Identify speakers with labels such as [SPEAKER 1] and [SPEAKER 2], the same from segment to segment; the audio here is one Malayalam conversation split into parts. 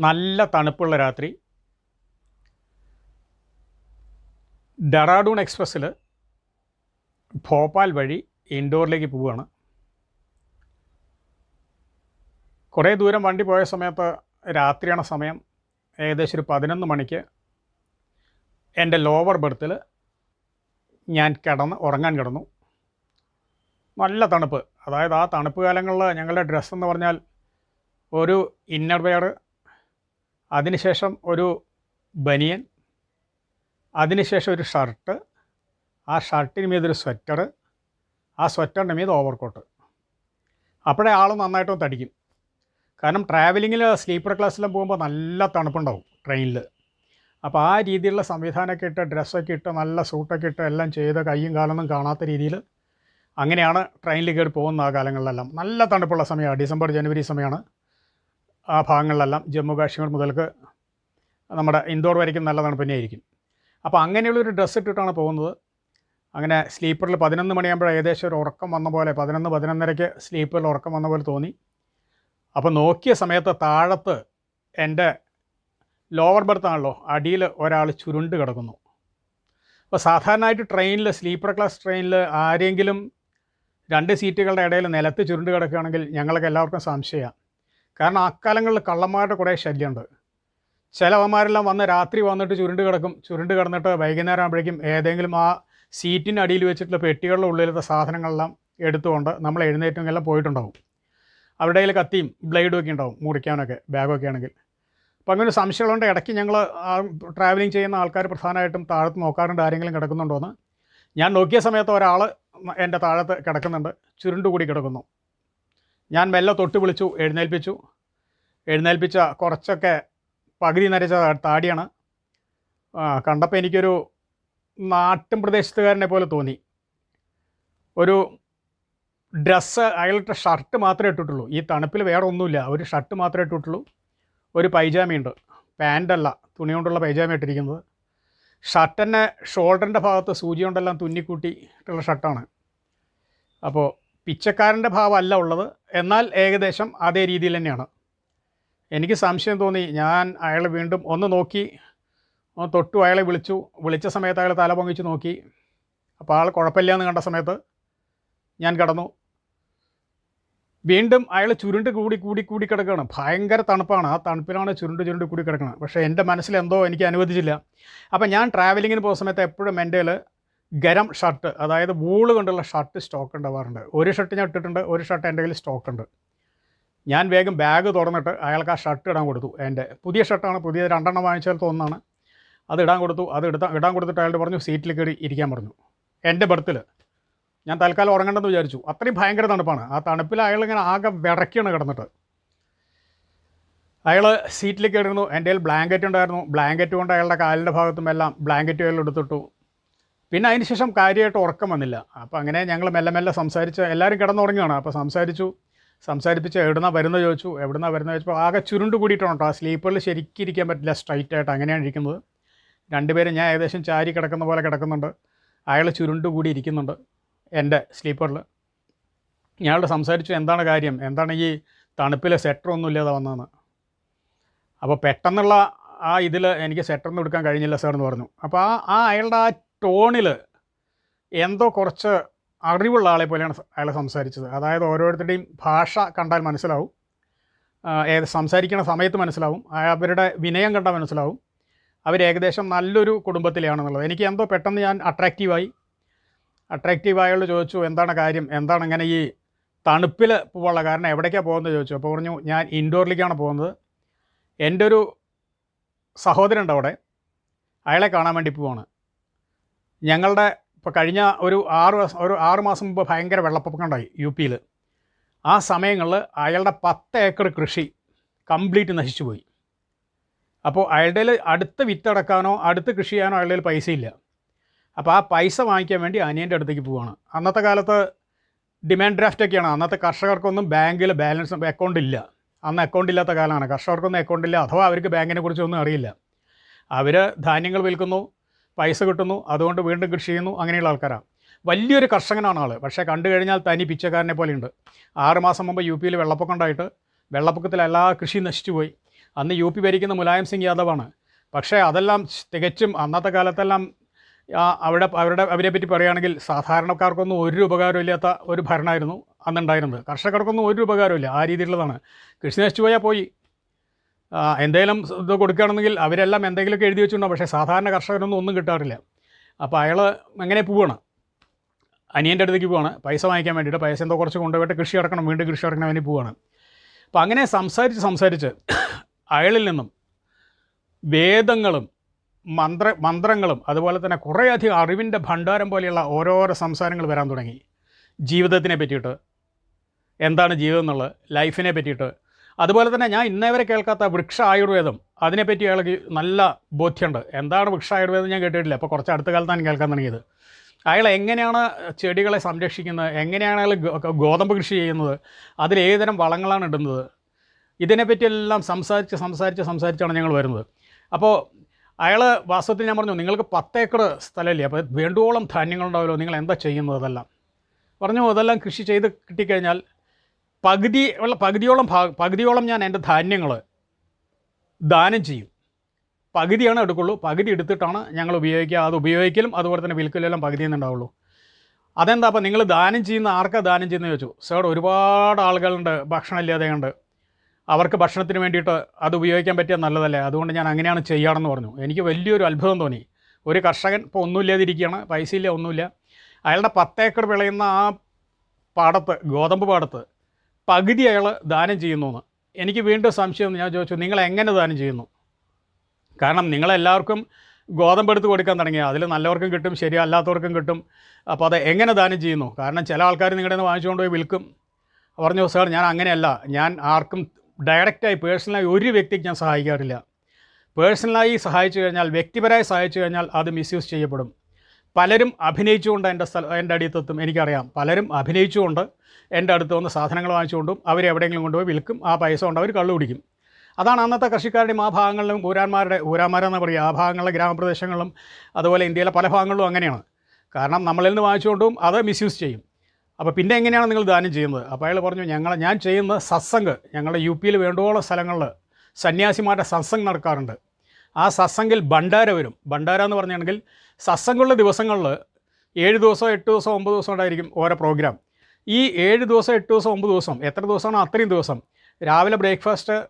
[SPEAKER 1] നല്ല തണുപ്പുള്ള രാത്രി. ഡെറാഡൂൺ എക്സ്പ്രസ്സിൽ ഭോപ്പാൽ വഴി ഇൻഡോറിലേക്ക് പോവുകയാണ്. കുറേ ദൂരം വണ്ടി പോയ സമയത്ത് രാത്രിയാണ് സമയം. ഏകദേശം ഒരു പതിനൊന്ന് മണിക്ക് എന്റെ ലോവർ ബെർത്തിൽ ഞാൻ കിടന്ന് ഉറങ്ങാൻ കിടന്നു. നല്ല തണുപ്പ്. അതായത് ആ തണുപ്പ് കാലങ്ങളിൽ ഞങ്ങളുടെ ഡ്രസ്സ് എന്ന് പറഞ്ഞാൽ ഒരു ഇന്നർ വെയർ അതിനുശേഷം ഒരു ബനിയൻ അതിനുശേഷം ഒരു ഷർട്ട് ആ ഷർട്ടിന് മീതൊരു സ്വെറ്റർ ആ സ്വെറ്ററിന്റെ മീത് ഓവർകോട്ട്. അപ്പോഴേ ആൾ നന്നായിട്ടും തടിക്കും. കാരണം ട്രാവലിങ്ങിൽ സ്ലീപ്പർ ക്ലാസ്സിലും പോകുമ്പോൾ നല്ല തണുപ്പുണ്ടാവും ട്രെയിനിൽ അപ്പോൾ ആ രീതിയിലുള്ള സംവിധാനമൊക്കെ ഇട്ട് ഡ്രസ്സൊക്കെ ഇട്ട് നല്ല സൂട്ടൊക്കെ ഇട്ട് എല്ലാം ചെയ്ത് കയ്യും കാലൊന്നും കാണാത്ത രീതിയിൽ അങ്ങനെയാണ് ട്രെയിനിൽ കയറി പോകുന്ന ആ കാലങ്ങളിലെല്ലാം. നല്ല തണുപ്പുള്ള സമയമാണ്. ഡിസംബർ ജനുവരി സമയമാണ്. ആ ഭാഗങ്ങളിലെല്ലാം ജമ്മു കാശ്മീർ മുതൽക്ക് നമ്മുടെ ഇൻഡോർ വരയ്ക്കും നല്ല തണുപ്പ് തന്നെയായിരിക്കും അപ്പോൾ അങ്ങനെയുള്ളൊരു ഡ്രസ്സ് ഇട്ടിട്ടാണ് പോകുന്നത്. അങ്ങനെ സ്ലീപ്പറിൽ പതിനൊന്ന് മണിയാകുമ്പോൾ ഏകദേശം ഒരു ഉറക്കം വന്ന പോലെ പതിനൊന്ന് പതിനൊന്നരയ്ക്ക് സ്ലീപ്പറിൽ ഉറക്കം വന്ന പോലെ തോന്നി. അപ്പോൾ നോക്കിയ സമയത്ത് താഴത്ത് എന്റെ ലോവർ ബെർത്താണല്ലോ അടിയിൽ ഒരാൾ ചുരുണ്ട് കിടക്കുന്നു. അപ്പോൾ സാധാരണയായിട്ട് ട്രെയിനിൽ സ്ലീപ്പർ ക്ലാസ് ട്രെയിനിൽ ആരെങ്കിലും രണ്ട് സീറ്റുകളുടെ ഇടയിൽ നിലത്ത് ചുരുണ്ട് കിടക്കുകയാണെങ്കിൽ ഞങ്ങൾക്ക് എല്ലാവർക്കും സംശയമാണ്. കാരണം അക്കാലങ്ങളിൽ കള്ളന്മാരുടെ കുറേ ശല്യമുണ്ട്. ചിലവന്മാരെല്ലാം വന്ന് രാത്രി വന്നിട്ട് ചുരുണ്ട് കിടക്കും. ചുരുണ്ട് കിടന്നിട്ട് വൈകുന്നേരം ആകുമ്പോഴേക്കും ഏതെങ്കിലും ആ സീറ്റിന്റെ അടിയിൽ വെച്ചിട്ടുള്ള പെട്ടികളുടെ ഉള്ളിലത്തെ സാധനങ്ങളെല്ലാം എടുത്തുകൊണ്ട് നമ്മൾ എഴുന്നേറ്റെങ്കിലും പോയിട്ടുണ്ടാവും. അവിടെ കയ്യിൽ കത്തിയും ബ്ലേഡും ഒക്കെ ഉണ്ടാവും മുറിക്കാനൊക്കെ ബാഗൊക്കെ ആണെങ്കിൽ. അപ്പോൾ അങ്ങനെ ഒരു സംശയമുള്ളതുകൊണ്ട് ഇടയ്ക്ക് ഞങ്ങൾ ട്രാവലിംഗ് ചെയ്യുന്ന ആൾക്കാർ പ്രധാനമായിട്ടും താഴത്ത് നോക്കാറുണ്ട് ആരെങ്കിലും കിടക്കുന്നുണ്ടോയെന്ന് ഞാൻ നോക്കിയ സമയത്ത് ഒരാൾ എന്റെ താഴത്ത് കിടക്കുന്നുണ്ട്. ചുരുണ്ട് കൂടി കിടക്കുന്നു. ഞാൻ മെല്ലെ തൊട്ട് വിളിച്ചു എഴുന്നേൽപ്പിച്ചു. എഴുന്നേൽപ്പിച്ച കുറച്ചൊക്കെ പകുതി നരച്ച താടിയാണ്. കണ്ടപ്പോൾ എനിക്കൊരു നാട്ടിൻ പ്രദേശത്തുകാരനെ പോലെ തോന്നി. ഒരു ഡ്രസ്സ് അയാളുടെ ഷർട്ട് മാത്രമേ ഇട്ടിട്ടുള്ളൂ. ഈ തണുപ്പിൽ വേറെ ഒന്നുമില്ല. ഒരു ഷർട്ട് മാത്രമേ ഇട്ടിട്ടുള്ളൂ. ഒരു പൈജാമയുണ്ട്. പാന്റല്ല തുണി കൊണ്ടുള്ള പൈജാമ ഇട്ടിരിക്കുന്നത്. ഷർട്ട് തന്നെ ഷോൾഡറിന്റെ ഭാഗത്ത് സൂചി കൊണ്ടെല്ലാം തുന്നിക്കൂട്ടി ഇട്ടുള്ള ഷർട്ടാണ്. അപ്പോൾ പിച്ചക്കാരന്റെ ഭാവമല്ല ഉള്ളത്. എന്നാൽ ഏകദേശം അതേ രീതിയിൽ തന്നെയാണ്. എനിക്ക് സംശയം തോന്നി. ഞാൻ അയാളെ വീണ്ടും ഒന്ന് നോക്കി. തൊട്ടു അയാളെ വിളിച്ചു. വിളിച്ച സമയത്ത് അയാൾ തല പൊങ്ങിച്ച് നോക്കി. അപ്പോൾ ആൾ കുഴപ്പമില്ല എന്ന് കണ്ട സമയത്ത് ഞാൻ കിടന്നു. വീണ്ടും അയാൾ ചുരുണ്ട് കൂടി കൂടി കൂടി കിടക്കുകയാണ്. ഭയങ്കര തണുപ്പാണ്. ആ തണുപ്പിലാണ് ചുരുണ്ട് ചുരുണ്ട് കൂടി കിടക്കുന്നത് പക്ഷേ എന്റെ മനസ്സിൽ എന്തോ എനിക്ക് അനുവദിച്ചില്ല. അപ്പം ഞാൻ ട്രാവലിങ്ങിന് പോകുന്ന സമയത്ത് എപ്പോഴും എന്റെ ഗരം ഷർട്ട് അതായത് വൂൾ കൊണ്ടുള്ള ഷർട്ട് സ്റ്റോക്ക് ഉണ്ടാവാറുണ്ട്. ഒരു ഷർട്ട് ഞാൻ ഇട്ടിട്ടുണ്ട് ഒരു ഷർട്ട് എന്റെ കയ്യിൽ സ്റ്റോക്ക് ഉണ്ട്. ഞാൻ വേഗം ബാഗ് തുറന്നിട്ട് അയാൾക്ക് ആ ഷർട്ട് ഇടാൻ കൊടുത്തു. എന്റെ പുതിയ ഷർട്ടാണ് പുതിയ രണ്ടെണ്ണം വാങ്ങിച്ചാൽ തോന്നുന്നതാണ് അത് ഇടാൻ കൊടുത്തു അത് ഇടാൻ ഇടാൻ കൊടുത്തിട്ട് അയാളുടെ പറഞ്ഞു സീറ്റിൽ കയറി ഇരിക്കാൻ പറഞ്ഞു. എന്റെ ബർത്തിൽ ഞാൻ തൽക്കാലം ഉറങ്ങണ്ടെന്ന് വിചാരിച്ചു. അത്രയും ഭയങ്കര തണുപ്പാണ്. ആ തണുപ്പിൽ അയാൾ ഇങ്ങനെ ആകെ വിറയ്ക്കാണ് കിടന്നിട്ട്. അയാൾ സീറ്റിൽ കയറിയിരുന്നു. എന്റെ കയ്യിൽ ബ്ലാങ്കറ്റ് ഉണ്ടായിരുന്നു. ബ്ലാങ്കറ്റ് കൊണ്ട് അയാളുടെ കാലിന്റെ ഭാഗത്തും എല്ലാം ബ്ലാങ്കറ്റ് അയാൾ എടുത്തിട്ടു. പിന്നെ അതിന് ശേഷം കാര്യമായിട്ട് ഉറക്കം വന്നില്ല. അപ്പോൾ അങ്ങനെ ഞങ്ങൾ മെല്ലെ മെല്ലെ സംസാരിച്ച് എല്ലാവരും കിടന്നുറങ്ങുകയാണ്. അപ്പോൾ സംസാരിച്ചു. സംസാരിപ്പിച്ച് എവിടുന്നാ വരുന്നത് ചോദിച്ചു. എവിടുന്നാ വരുന്നത് ചോദിച്ചപ്പോൾ ആകെ ചുരുണ്ട് കൂടിയിട്ടുണ്ട് കേട്ടോ ആ സ്ലീപ്പറിൽ ശരിക്കും ഇരിക്കാൻ പറ്റില്ല. സ്ട്രൈറ്റ് ആയിട്ട് അങ്ങനെയാണ് ഇരിക്കുന്നത്. രണ്ടുപേരും ഞാൻ ഏകദേശം ചാരി കിടക്കുന്ന പോലെ കിടക്കുന്നുണ്ട്. അയാൾ ചുരുണ്ട് കൂടി ഇരിക്കുന്നുണ്ട് എന്റെ സ്ലീപ്പറിൽ. ഞങ്ങളുടെ സംസാരിച്ചു. എന്താണ് കാര്യം? എന്താണ് ഈ തണുപ്പിലെ സെറ്ററൊന്നും ഇല്ലാതെ വന്നതെന്ന്. അപ്പോൾ പെട്ടെന്നുള്ള ആ ഇതിൽ എനിക്ക് സെറ്ററൊന്നും എടുക്കാൻ കഴിഞ്ഞില്ല സാർ എന്ന് പറഞ്ഞു. അപ്പോൾ ആ ആ അയാളുടെ ആ ടോണിൽ എന്തോ കുറച്ച് അറിവുള്ള ആളെ പോലെയാണ് അയാൾ സംസാരിച്ചത്. അതായത് ഓരോരുത്തരുടെയും ഭാഷ കണ്ടാൽ മനസ്സിലാവും. ഏത് സംസാരിക്കുന്ന സമയത്ത് മനസ്സിലാവും. അവരുടെ വിനയം കണ്ടാൽ മനസ്സിലാവും. അവർ ഏകദേശം നല്ലൊരു കുടുംബത്തിലാണെന്നുള്ളത് എനിക്ക് എന്തോ പെട്ടെന്ന് ഞാൻ അട്രാക്റ്റീവായി അട്രാക്റ്റീവ് ആയുള്ള ചോദിച്ചു എന്താണ് കാര്യം? എന്താണ് ഇങ്ങനെ ഈ തണുപ്പിൽ പോകാനുള്ള കാരണം? എവിടേക്കാണ് പോകുന്നത് ചോദിച്ചു. അപ്പോൾ പറഞ്ഞു ഞാൻ ഇൻഡോറിലേക്കാണ് പോകുന്നത്. എന്റെ ഒരു സഹോദരൻ ഉണ്ട് അവിടെ അയാളെ കാണാൻ വേണ്ടി പോവാണ്. ഞങ്ങളുടെ ഇപ്പോൾ കഴിഞ്ഞ ഒരു ആറ് ഒരു ആറ് മാസം മുമ്പ് ഭയങ്കര വെള്ളപ്പൊക്കം ഉണ്ടായി യു പിയിൽ ആ സമയങ്ങളിൽ അയാളുടെ പത്ത് ഏക്കർ കൃഷി കംപ്ലീറ്റ് നശിച്ചു പോയി അപ്പോൾ അയാളുടെ അടുത്ത് വിത്തടക്കാനോ അടുത്ത് കൃഷി ചെയ്യാനോ അയാളുടെ പൈസ ഇല്ല അപ്പോൾ ആ പൈസ വാങ്ങിക്കാൻ വേണ്ടി അനിയന്റെ അടുത്തേക്ക് പോവാണ്. അന്നത്തെ കാലത്ത് ഡിമാൻഡ് ഡ്രാഫ്റ്റ് ഒക്കെയാണ്. അന്നത്തെ കർഷകർക്കൊന്നും ബാങ്കിൽ ബാലൻസ് അക്കൗണ്ട് ഇല്ല. അന്ന് അക്കൗണ്ട് ഇല്ലാത്ത കാലമാണ്. കർഷകർക്കൊന്നും അക്കൗണ്ട് ഇല്ല. അഥവാ അവർക്ക് ബാങ്കിനെ കുറിച്ചൊന്നും അറിയില്ല. അവർ ധാന്യങ്ങൾ വിൽക്കുന്നു. പൈസ കിട്ടുന്നു അതുകൊണ്ട് വീണ്ടും കൃഷി ചെയ്യുന്നു അങ്ങനെയുള്ള ആൾക്കാരാണ് വലിയൊരു കർഷകനാണ് ആൾ പക്ഷേ കണ്ടു കഴിഞ്ഞാൽ തനി പിച്ചക്കാരനെ പോലെയുണ്ട് ആറ് മാസം മുമ്പ് യു പിയിൽ വെള്ളപ്പൊക്കം ഉണ്ടായിട്ട് വെള്ളപ്പൊക്കത്തിൽ എല്ലാ കൃഷിയും നശിച്ചുപോയി അന്ന് യു പി ഭരിക്കുന്ന മുലായം സിംഗ് യാദവാണ് പക്ഷേ അതെല്ലാം തികച്ചും അന്നത്തെ കാലത്തെല്ലാം അവിടെ അവരുടെ അവരെ പറ്റി പറയുകയാണെങ്കിൽ സാധാരണക്കാർക്കൊന്നും ഒരു ഉപകാരമില്ലാത്ത ഒരു ഭരണമായിരുന്നു അന്നുണ്ടായിരുന്നത്. കർഷകർക്കൊന്നും ഒരു ഉപകാരമില്ല ആ രീതിയിലുള്ളതാണ്. കൃഷി നശിച്ചു പോയാൽ പോയി. എന്തെങ്കിലും ഇത് കൊടുക്കുകയാണെന്നെങ്കിൽ അവരെല്ലാം എന്തെങ്കിലുമൊക്കെ എഴുതി വെച്ചിട്ടുണ്ടാവും പക്ഷേ സാധാരണ കർഷകരൊന്നും ഒന്നും കിട്ടാറില്ല. അപ്പോൾ അയാൾ എങ്ങനെ പോവുകയാണ് അനിയന്റെ അടുത്തേക്ക് പോവാണ്. പൈസ വാങ്ങിക്കാൻ വേണ്ടിയിട്ട് പൈസ എന്തോ കുറച്ച് കൊണ്ടുപോയിട്ട് കൃഷി ഇറക്കണം വീണ്ടും കൃഷി ഇറക്കണം വേണ്ടി പോവാണ്. അപ്പോൾ അങ്ങനെ സംസാരിച്ച് സംസാരിച്ച് അയാളിൽ നിന്നും വേദങ്ങളും മന്ത്ര മന്ത്രങ്ങളും അതുപോലെ തന്നെ കുറേയധികം അറിവിന്റെ ഭണ്ഡാരം പോലെയുള്ള ഓരോരോ സംസാരങ്ങൾ വരാൻ തുടങ്ങി. ജീവിതത്തിനെ പറ്റിയിട്ട് എന്താണ് ജീവിതം എന്നുള്ളത് ലൈഫിനെ പറ്റിയിട്ട് അതുപോലെ തന്നെ ഞാൻ ഇന്നേ വരെ കേൾക്കാത്ത വൃക്ഷ ആയുർവേദം അതിനെപ്പറ്റി അയാൾക്ക് നല്ല ബോധ്യമുണ്ട്. എന്താണ് വൃക്ഷ ആയുർവേദം ഞാൻ കേട്ടിട്ടില്ല. അപ്പോൾ കുറച്ച് അടുത്ത കാലത്താണ് കേൾക്കാൻ തുടങ്ങിയത്. അയാൾ എങ്ങനെയാണ് ചെടികളെ സംരക്ഷിക്കുന്നത്? എങ്ങനെയാണ് അയാൾ ഗോതമ്പ് കൃഷി ചെയ്യുന്നത്? അതിൽ വളങ്ങളാണ് ഇടുന്നത്? ഇതിനെപ്പറ്റിയെല്ലാം സംസാരിച്ച് സംസാരിച്ച് സംസാരിച്ചാണ് ഞങ്ങൾ വരുന്നത്. അപ്പോൾ അയാൾ വാസ്തവത്തിൽ ഞാൻ പറഞ്ഞു നിങ്ങൾക്ക് പത്ത് ഏക്കർ സ്ഥലമില്ലേ? അപ്പോൾ വേണ്ടുവോളം ധാന്യങ്ങളുണ്ടാവുമല്ലോ. നിങ്ങൾ എന്താ ചെയ്യുന്നത് അതെല്ലാം? പറഞ്ഞു അതെല്ലാം കൃഷി ചെയ്ത് കിട്ടിക്കഴിഞ്ഞാൽ പകുതി ഉള്ള പകുതിയോളം ഭാഗ പകുതിയോളം ഞാൻ എന്റെ ധാന്യങ്ങൾ ദാനം ചെയ്യും. പകുതിയാണ് എടുക്കുള്ളൂ. പകുതി എടുത്തിട്ടാണ് ഞങ്ങൾ ഉപയോഗിക്കുക. അത് ഉപയോഗിക്കലും അതുപോലെ തന്നെ വിൽക്കലെല്ലാം പകുതി ഉണ്ടാവുള്ളൂ. അതെന്താ അപ്പം നിങ്ങൾ ദാനം ചെയ്യുന്ന ആർക്കാ ദാനം ചെയ്യുന്നത് ചോദിച്ചു. സാർ ഒരുപാട് ആളുകളുണ്ട് ഭക്ഷണം ഇല്ലാതെ ഉണ്ട് അവർക്ക് ഭക്ഷണത്തിന് വേണ്ടിയിട്ട് അത് ഉപയോഗിക്കാൻ പറ്റിയ നല്ലതല്ലേ? അതുകൊണ്ട് ഞാൻ അങ്ങനെയാണ് ചെയ്യാണെന്ന് പറഞ്ഞു. എനിക്ക് വലിയൊരു അത്ഭുതം തോന്നി. ഒരു കർഷകൻ ഇപ്പോൾ ഒന്നുമില്ലാതിരിക്കുകയാണ് പൈസയില്ല ഒന്നുമില്ല അയാളുടെ പത്തേക്കർ വിളയുന്ന ആ പാടത്ത് ഗോതമ്പ് പാടത്ത് പകുതി അയാൾ ദാനം ചെയ്യുന്നു എന്ന് എനിക്ക് വീണ്ടും സംശയം ഞാൻ ചോദിച്ചു നിങ്ങൾ എങ്ങനെ ദാനം ചെയ്യുന്നു? കാരണം നിങ്ങളെല്ലാവർക്കും ഗോതമ്പ് എടുത്ത് കൊടുക്കാൻ തുടങ്ങി. അതിൽ നല്ലവർക്കും കിട്ടും ശരിയല്ലാത്തവർക്കും കിട്ടും. അപ്പോൾ അത് എങ്ങനെ ദാനം ചെയ്യുന്നു? കാരണം ചില ആൾക്കാർ നിങ്ങളുടെ നിന്ന് വാങ്ങിച്ചുകൊണ്ട് പോയി വിൽക്കും. പറഞ്ഞു സാർ ഞാൻ അങ്ങനെയല്ല. ഞാൻ ആർക്കും ഡയറക്റ്റായി പേഴ്സണലായി ഒരു വ്യക്തിക്ക് ഞാൻ സഹായിക്കാറില്ല. പേഴ്സണലായി സഹായിച്ചു കഴിഞ്ഞാൽ വ്യക്തിപരമായി സഹായിച്ചു കഴിഞ്ഞാൽ അത് മിസ്യൂസ് ചെയ്യപ്പെടും. പലരും അഭിനയിച്ചുകൊണ്ട് എന്റെ സ്ഥലം എന്റെ അടിയത്തെത്തും. എനിക്കറിയാം. പലരും അഭിനയിച്ചുകൊണ്ട് എന്റെ അടുത്ത് വന്ന് സാധനങ്ങൾ വാങ്ങിച്ചുകൊണ്ടും അവർ എവിടെയെങ്കിലും കൊണ്ടുപോയി വിൽക്കും. ആ പൈസ കൊണ്ട് അവർ കള്ളു കുടിക്കും. അതാണ് അന്നത്തെ കൃഷിക്കാരുടെയും ആ ഭാഗങ്ങളിലും ഊരാന്മാരുടെ ഊരാന്മാരെന്ന് പറയുക. ആ ഭാഗങ്ങളിലെ ഗ്രാമപ്രദേശങ്ങളിലും അതുപോലെ ഇന്ത്യയിലെ പല ഭാഗങ്ങളിലും അങ്ങനെയാണ്. കാരണം നമ്മളിൽ നിന്ന് വാങ്ങിച്ചുകൊണ്ടും അത് മിസ്യൂസ് ചെയ്യും. അപ്പോൾ പിന്നെ എങ്ങനെയാണ് നിങ്ങൾ ദാനം ചെയ്യുന്നത്? അപ്പോൾ അയാൾ പറഞ്ഞു ഞങ്ങൾ ഞാൻ ചെയ്യുന്ന സത്സംഗ് ഞങ്ങളുടെ യു പിയിൽ വേണ്ടുവോളം സ്ഥലങ്ങളിൽ സന്യാസിമാരുടെ സത്സംഗ് നടക്കാറുണ്ട്. ആ സത്സംഗിൽ ഭണ്ഡാര വരും. ഭണ്ഡാര എന്ന് പറഞ്ഞാണെങ്കിൽ സത്സംഗുള്ള ദിവസങ്ങളിൽ ഏഴ് ദിവസം എട്ട് ദിവസം ഒമ്പത് ദിവസം ഉണ്ടായിരിക്കും ഓരോ പ്രോഗ്രാം ഈ ഏഴ് ദിവസം എട്ട് ദിവസം ഒമ്പത് ദിവസം എത്ര ദിവസമാണോ? അത്രയും ദിവസം. രാവിലെ ബ്രേക്ക്ഫാസ്റ്റ്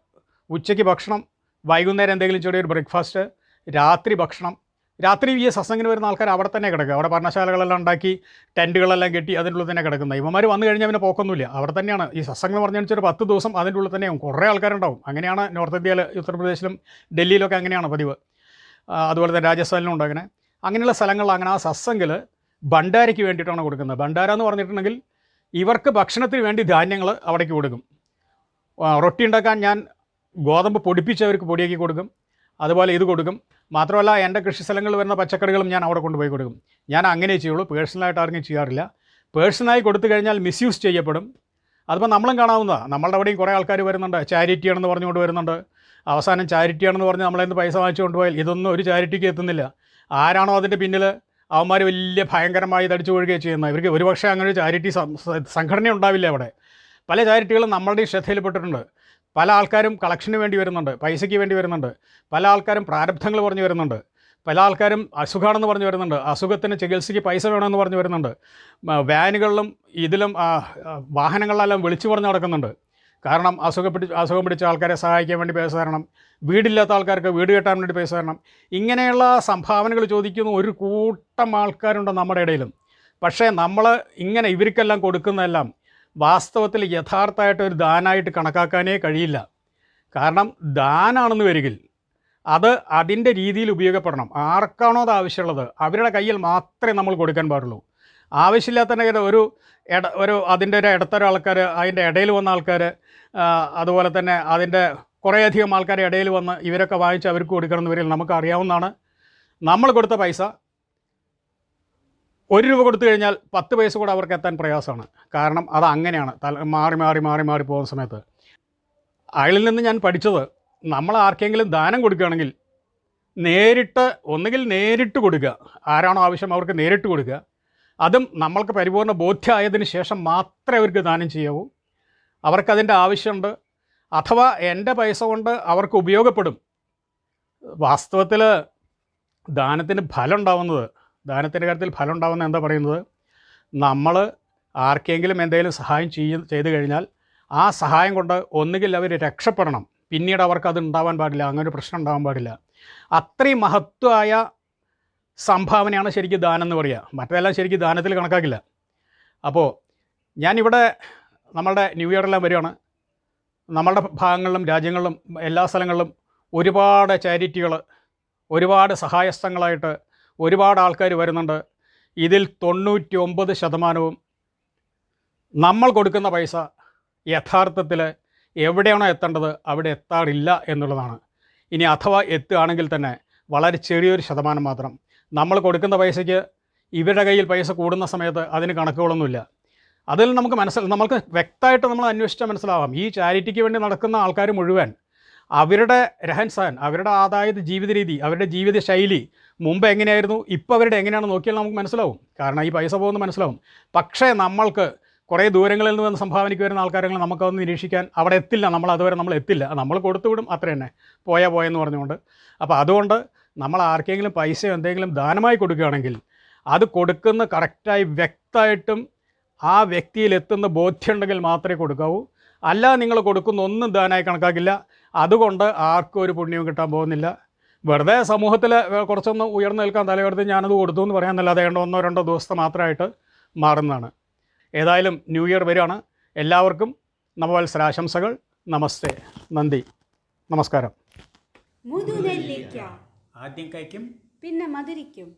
[SPEAKER 1] ഉച്ചയ്ക്ക് ഭക്ഷണം വൈകുന്നേരം എന്തെങ്കിലും ചെറിയൊരു ബ്രേക്ക്ഫാസ്റ്റ് രാത്രി ഭക്ഷണം. രാത്രി ഈ സത്സംഗിന് വരുന്ന ആൾക്കാർ അവിടെ തന്നെ കിടക്കുക. അവിടെ ഭരണശാലകളെല്ലാം ഉണ്ടാക്കി ടെന്റുകളെല്ലാം കെട്ടി അതിന്റെ ഉള്ളിൽ തന്നെ കിടക്കുന്നത്. ഇവന്മാർ വന്നു കഴിഞ്ഞാൽ പിന്നെ പോക്കൊന്നുമില്ല. അവിടെ തന്നെയാണ്. ഈ സസംഗം എന്ന് പറഞ്ഞാൽ ഒരു പത്ത് ദിവസം അതിന്റെ ഉള്ളിൽ തന്നെയാവും കുറേ ആൾക്കാരുണ്ടാവും. അങ്ങനെയാണ് നോർത്ത് ഇന്ത്യയിൽ ഉത്തർപ്രദേശിലും ഡൽഹിയിലൊക്കെ അങ്ങനെയാണ് പതിവ്. അതുപോലെ തന്നെ രാജസ്ഥാനിലും ഉണ്ട് അങ്ങനെ അങ്ങനെയുള്ള സ്ഥലങ്ങളിൽ അങ്ങനെ ആ സത്സംഗിൽ ഭണ്ഡാരയ്ക്ക് വേണ്ടിയിട്ടാണ് കൊടുക്കുന്നത്. ഭണ്ഡാര എന്ന് പറഞ്ഞിട്ടുണ്ടെങ്കിൽ ഇവർക്ക് ഭക്ഷണത്തിന് വേണ്ടി ധാന്യങ്ങൾ അവിടേക്ക് കൊടുക്കും. റൊട്ടി ഉണ്ടാക്കാൻ ഞാൻ ഗോതമ്പ് പൊടിപ്പിച്ചവർക്ക് പൊടിയാക്കി കൊടുക്കും. അതുപോലെ ഇത് കൊടുക്കും. മാത്രമല്ല എന്റെ കൃഷി സ്ഥലങ്ങളിൽ വരുന്ന പച്ചക്കറികളും ഞാൻ അവിടെ കൊണ്ടുപോയി കൊടുക്കും. ഞാൻ അങ്ങനെ ചെയ്യുള്ളൂ. പേഴ്സണലായിട്ട് ആർക്കും ചെയ്യാറില്ല. പേഴ്സണലായി കൊടുത്തു കഴിഞ്ഞാൽ മിസ്യൂസ് ചെയ്യപ്പെടും. അതിപ്പോൾ നമ്മളും കാണാവുന്നതാണ് നമ്മളുടെ അവിടെയും കുറേ ആൾക്കാർ വരുന്നുണ്ട്. ചാരിറ്റിയാണെന്ന് പറഞ്ഞുകൊണ്ട് വരുന്നുണ്ട്. അവസാനം ചാരിറ്റിയാണെന്ന് പറഞ്ഞ് നമ്മളെ നിന്ന് പൈസ വാങ്ങിച്ചു കൊണ്ടുപോയാൽ ഇതൊന്നും ഒരു ചാരിറ്റിക്ക് എത്തുന്നില്ല. ആരാണോ അതിന്റെ പിന്നിൽ അവന്മാർ വലിയ ഭയങ്കരമായി തടിച്ചു കൊഴുകയും ചെയ്യുന്നത്. ഇവർക്ക് ഒരുപക്ഷെ അങ്ങനെ ഒരു ചാരിറ്റി സംഘടന ഉണ്ടാവില്ല അവിടെ. പല ചാരിറ്റികളും നമ്മളുടെ ശ്രദ്ധയിൽപ്പെട്ടിട്ടുണ്ട്. പല ആൾക്കാരും കളക്ഷന് വേണ്ടി വരുന്നുണ്ട് പൈസയ്ക്ക് വേണ്ടി വരുന്നുണ്ട്. പല ആൾക്കാരും പ്രാരബ്ധങ്ങൾ പറഞ്ഞു വരുന്നുണ്ട്. പല ആൾക്കാരും അസുഖമാണെന്ന് പറഞ്ഞു വരുന്നുണ്ട്. അസുഖത്തിന് ചികിത്സയ്ക്ക് പൈസ വേണമെന്ന് പറഞ്ഞു വരുന്നുണ്ട്. വാനുകളിലും ഇതിലും വാഹനങ്ങളിലെല്ലാം വിളിച്ചു പറഞ്ഞ് നടക്കുന്നുണ്ട്. കാരണം അസുഖം പിടിച്ച് അസുഖം പിടിച്ച ആൾക്കാരെ സഹായിക്കാൻ വേണ്ടി പൈസ തരണം. വീടില്ലാത്ത ആൾക്കാർക്ക് വീട് കെട്ടാൻ വേണ്ടി പൈസ തരണം. ഇങ്ങനെയുള്ള സംഭാവനകൾ ചോദിക്കുന്ന ഒരു കൂട്ടം ആൾക്കാരുണ്ട് നമ്മുടെ ഇടയിലും. പക്ഷേ നമ്മൾ ഇങ്ങനെ ഇവർക്കെല്ലാം കൊടുക്കുന്നതെല്ലാം വാസ്തവത്തിൽ യഥാർത്ഥമായിട്ട് ഒരു ദാനായിട്ട് കണക്കാക്കാനേ കഴിയില്ല. കാരണം ദാനാണെന്ന് വരികിൽ അത് അതിന്റെ രീതിയിൽ ഉപയോഗപ്പെടണം. ആർക്കാണോ അത് ആവശ്യമുള്ളത് അവരുടെ കയ്യിൽ മാത്രമേ നമ്മൾ കൊടുക്കാൻ പാടുള്ളൂ. ആവശ്യമില്ലാത്ത ഒരു ഇട ഒരു അതിന്റെ ഒരു ഇടത്തരം ആൾക്കാർ അതിന്റെ ഇടയിൽ വന്ന ആൾക്കാർ അതുപോലെ തന്നെ അതിന്റെ കുറേയധികം ആൾക്കാർ ഇടയിൽ വന്ന് ഇവരൊക്കെ വാങ്ങിച്ച് അവർക്ക് കൊടുക്കണം വരില്ല നമുക്ക് അറിയാവുന്നതാണ് നമ്മൾ കൊടുത്ത പൈസ ഒരു രൂപ കൊടുത്തു കഴിഞ്ഞാൽ പത്ത് പൈസ കൂടെ അവർക്ക് എത്താൻ പ്രയാസമാണ്. കാരണം അത് അങ്ങനെയാണ്. തല മാറി മാറി മാറി മാറി പോകുന്ന സമയത്ത്. അയാളിൽ നിന്ന് ഞാൻ പഠിച്ചത് നമ്മൾ ആർക്കെങ്കിലും ദാനം കൊടുക്കുകയാണെങ്കിൽ നേരിട്ട് ഒന്നുകിൽ നേരിട്ട് കൊടുക്കുക. ആരാണോ ആവശ്യം അവർക്ക് നേരിട്ട് കൊടുക്കുക. അതും നമ്മൾക്ക് പരിപൂർണ ബോധ്യമായതിന് ശേഷം മാത്രമേ അവർക്ക് ദാനം ചെയ്യാവൂ. അവർക്കതിന്റെ ആവശ്യമുണ്ട്. അഥവാ എന്റെ പൈസ കൊണ്ട് അവർക്ക് ഉപയോഗപ്പെടും. വാസ്തവത്തിൽ ദാനത്തിന് ഫലം ഉണ്ടാവുന്നത് ദാനത്തിന്റെ കാര്യത്തിൽ ഫലം എന്താ പറയുന്നത്? നമ്മൾ ആർക്കെങ്കിലും എന്തെങ്കിലും സഹായം ചെയ്യ ചെയ്തു കഴിഞ്ഞാൽ ആ സഹായം കൊണ്ട് ഒന്നുകിൽ അവർ രക്ഷപ്പെടണം. പിന്നീട് അവർക്ക് അത് ഉണ്ടാവാൻ പാടില്ല അങ്ങനെ ഒരു പ്രശ്നം ഉണ്ടാവാൻ പാടില്ല. അത്രയും മഹത്വമായ സംഭാവനയാണ് ശരിക്കും ദാനം എന്ന് പറയുക. മറ്റതെല്ലാം ശരിക്കും ദാനത്തിൽ കണക്കാക്കില്ല. അപ്പോൾ ഞാനിവിടെ നമ്മളുടെ ന്യൂ ഇയറെല്ലാം വരികയാണ് നമ്മളുടെ ഭാഗങ്ങളിലും രാജ്യങ്ങളിലും എല്ലാ സ്ഥലങ്ങളിലും ഒരുപാട് ചാരിറ്റികൾ ഒരുപാട് സഹായസ്ഥങ്ങളായിട്ട് ഒരുപാട് ആൾക്കാർ വരുന്നുണ്ട്. ഇതിൽ തൊണ്ണൂറ്റി ഒമ്പത് ശതമാനവും നമ്മൾ കൊടുക്കുന്ന പൈസ യഥാർത്ഥത്തിൽ എവിടെയാണോ എത്തേണ്ടത് അവിടെ എത്താറില്ല എന്നുള്ളതാണ്. ഇനി അഥവാ എത്തുകയാണെങ്കിൽ തന്നെ വളരെ ചെറിയൊരു ശതമാനം മാത്രം. നമ്മൾ കൊടുക്കുന്ന പൈസയ്ക്ക് ഇവരുടെ കയ്യിൽ പൈസ കൂടുന്ന സമയത്ത് അതിന് കണക്കുകളൊന്നുമില്ല. അതിൽ നമുക്ക് മനസ്സിൽ നമുക്ക് വ്യക്തമായിട്ട് നമ്മൾ അന്വേഷിച്ചാൽ മനസ്സിലാവാം. ഈ ചാരിറ്റിക്ക് വേണ്ടി നടക്കുന്ന ആൾക്കാർ മുഴുവൻ അവരുടെ രഹൻ സഹൻ അവരുടെ ആദായത് ജീവിത രീതി അവരുടെ ജീവിത ശൈലി മുമ്പ് എങ്ങനെയായിരുന്നു ഇപ്പോൾ അവരുടെ എങ്ങനെയാണ് നോക്കിയാൽ നമുക്ക് മനസ്സിലാവും. കാരണം ഈ പൈസ പോകുന്നത് മനസ്സിലാവും. പക്ഷേ നമ്മൾക്ക് കുറേ ദൂരങ്ങളിൽ നിന്ന് വന്ന് സംഭാവനയ്ക്ക് വരുന്ന ആൾക്കാരെങ്കിലും നമുക്കതൊന്ന് നിരീക്ഷിക്കാൻ അവിടെ എത്തില്ല. നമ്മൾ അതുവരെ നമ്മൾ എത്തില്ല. നമ്മൾ കൊടുത്തു വിടും. അത്ര തന്നെ. പോയാൽ പോയെന്ന് പറഞ്ഞുകൊണ്ട്. അപ്പോൾ അതുകൊണ്ട് നമ്മൾ ആർക്കെങ്കിലും പൈസ എന്തെങ്കിലും ദാനമായി കൊടുക്കുകയാണെങ്കിൽ അത് കൊടുക്കുന്ന കറക്റ്റായി വ്യക്തമായിട്ടും ആ വ്യക്തിയിൽ എത്തുന്ന ബോധ്യമുണ്ടെങ്കിൽ മാത്രമേ കൊടുക്കാവൂ. അല്ല നിങ്ങൾ കൊടുക്കുന്ന ഒന്നും ദാനമായി കണക്കാക്കില്ല. അതുകൊണ്ട് ആർക്കും ഒരു പുണ്യവും കിട്ടാൻ പോകുന്നില്ല. വെറുതെ സമൂഹത്തിൽ കുറച്ചൊന്ന് ഉയർന്നു നിൽക്കാൻ തലയെടുത്ത് ഞാനത് കൊടുത്തു എന്ന് പറയാമെന്നല്ലാതെ അതേണ്ട ഒന്നോ രണ്ടോ ദിവസത്തെ മാത്രമായിട്ട് മാറുന്നതാണ്. ഏതായാലും ന്യൂ ഇയർ വരികയാണ്. എല്ലാവർക്കും നവവത്സരാശംസകൾ. നമസ്തേ. നന്ദി. നമസ്കാരം.
[SPEAKER 2] മുതുനെല്ലിക്ക.
[SPEAKER 1] ആദ്യം കഴിക്കും.
[SPEAKER 2] പിന്നെ മധുരിക്കും.